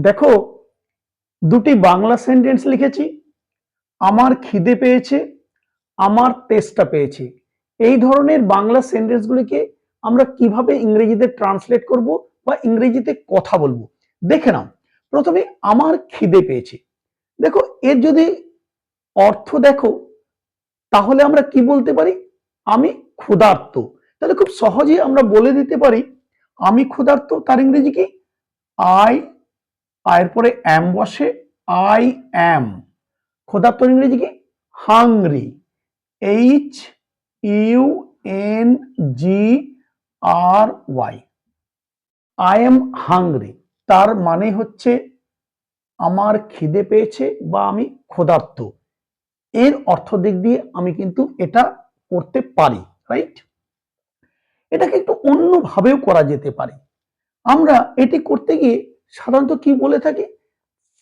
দেখো, দুটি বাংলা সেন্টেন্স লিখেছি, আমার খিদে পেয়েছে, আমার তেষ্টা পেয়েছে। এই ধরনের বাংলা সেন্টেন্সগুলিকে আমরা কীভাবে ইংরেজিতে ট্রান্সলেট করব বা ইংরেজিতে কথা বলব? দেখে নাও। প্রথমে, আমার খিদে পেয়েছে। দেখো, এর যদি অর্থ দেখো, তাহলে আমরা কি বলতে পারি? আমি ক্ষুধার্ত। তাহলে খুব সহজেই আমরা বলে দিতে পারি, আমি ক্ষুধার্ত, তার ইংরেজি কি? আই আয়ের পরে অ্যাম বসে আই অ্যাম ক্ষুধার্ত ইংরেজি কি? Hungry. H U N G R Y. I am hungry. তার মানে হচ্ছে আমার খিদে পেয়েছে বা আমি ক্ষুধার্ত। এর অর্থ দিক দিয়ে আমি কিন্তু এটা করতে পারি, রাইট? এটাকে একটু অন্যভাবেও করা যেতে পারে। আমরা এটি করতে গিয়ে সাধারণত কি বলে থাকি?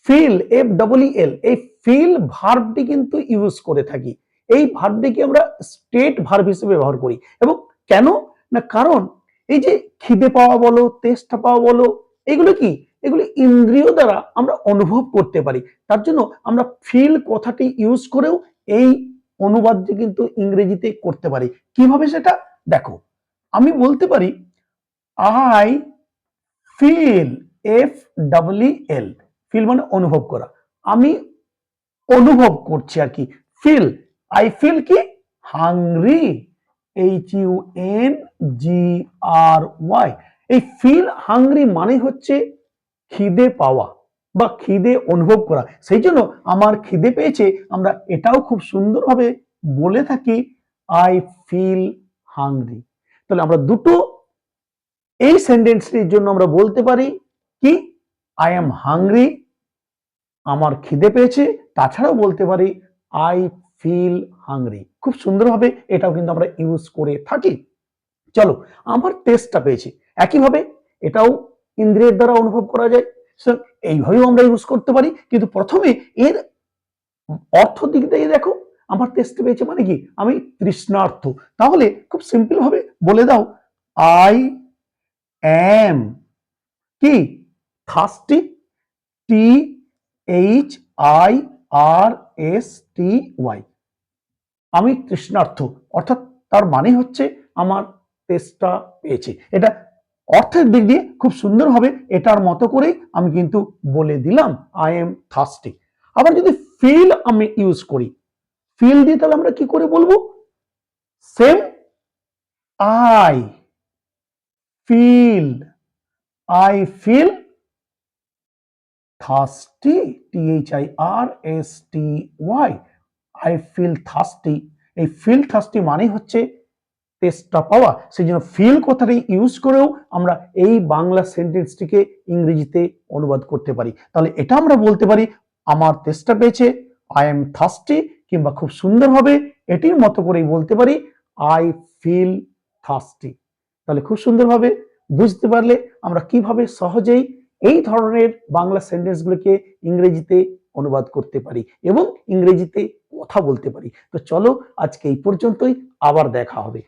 ফিল এফ ডবল এল এই ফিল ভার্বটি কিন্তু ইউজ করে থাকি। এই ভার্বটিকে আমরা স্টেট ভার্ব হিসেবে ব্যবহার করি। এবং কেন? না কারণ এই যে খিদে পাওয়া বলো, তেষ্টা পাওয়া বলো, এগুলো কি? এগুলো ইন্দ্রিয় দ্বারা আমরা অনুভব করতে পারি। তার জন্য আমরা ফিল কথাটি ইউজ করেও এই অনুবাদটি কিন্তু ইংরেজিতে করতে পারি। কীভাবে সেটা? দেখো, আমি বলতে পারি I feel F double L feel মানে অনুভব করা। আমি অনুভব করছি আর কি ফিল আই ফিল কি? Hungry H U N G R Y এই ফিল হাংরি মানে হচ্ছে খিদে পাওয়া বা খিদে অনুভব করা। সেই জন্য আমার খিদে পেয়েছে, আমরা এটাও খুব সুন্দরভাবে বলে থাকি আই ফিল হাংরি তাহলে আমরা দুটো এই সেন্টেন্সটির জন্য আমরা বলতে পারি কি? আই এম হাংরি আমার খিদে পেয়েছে। তাছাড়াও বলতে পারি আই ফিল হাংরি খুব সুন্দরভাবে এটাও কিন্তু আমরা ইউজ করে থাকি। চলো, আমার টেস্টটা পেয়েছি। একইভাবে এটাও ইন্দ্রিয়ের দ্বারা অনুভব করা যায়। এইভাবেও আমরা ইউজ করতে পারি। কিন্তু প্রথমে এর অর্থ দিক দিয়ে দেখো, আমার টেস্ট পেয়েছে মানে কি? আমি তৃষ্ণার্থ। তাহলে খুব সিম্পল ভাবে বলে দাও আই অ্যাম কি? Thirsty T H I R S T Y আমি তৃষ্ণার্থ, অর্থাৎ তার মানে হচ্ছে আমার তেষ্টা পেয়েছে। এটা অর্থের দিক দিয়ে খুব সুন্দরভাবে এটার মতো করেই আমি কিন্তু বলে দিলাম আই এম থার্স্টি আবার যদি ফিল আমি ইউজ করি ফিল দিয়ে তাহলে আমরা কি করে বলব? Same I feel I feel thirsty T H I R S T Y I feel thirsty I feel thirsty মানে হচ্ছে তেষ্টা পাওয়া। সেই জন্য ফিল কথাটি ইউজ করেও আমরা এই বাংলা সেন্টেন্সটিকে ইংরেজিতে অনুবাদ করতে পারি। তাহলে এটা আমরা বলতে পারি, আমার তেষ্টা পেয়েছে আই এম থার্স্টি কিংবা খুব সুন্দরভাবে এটির মতো করেই বলতে পারি আই ফিল থার্স্টি তাহলে খুব সুন্দরভাবে বুঝতে পারলে আমরা কীভাবে সহজেই এই ধরনের বাংলা সেন্টেন্সগুলোকে ইংরেজিতে অনুবাদ করতে পারি এবং ইংরেজিতে কথা বলতে পারি। তো চলো আজকে এই পর্যন্তই, আবার দেখা হবে।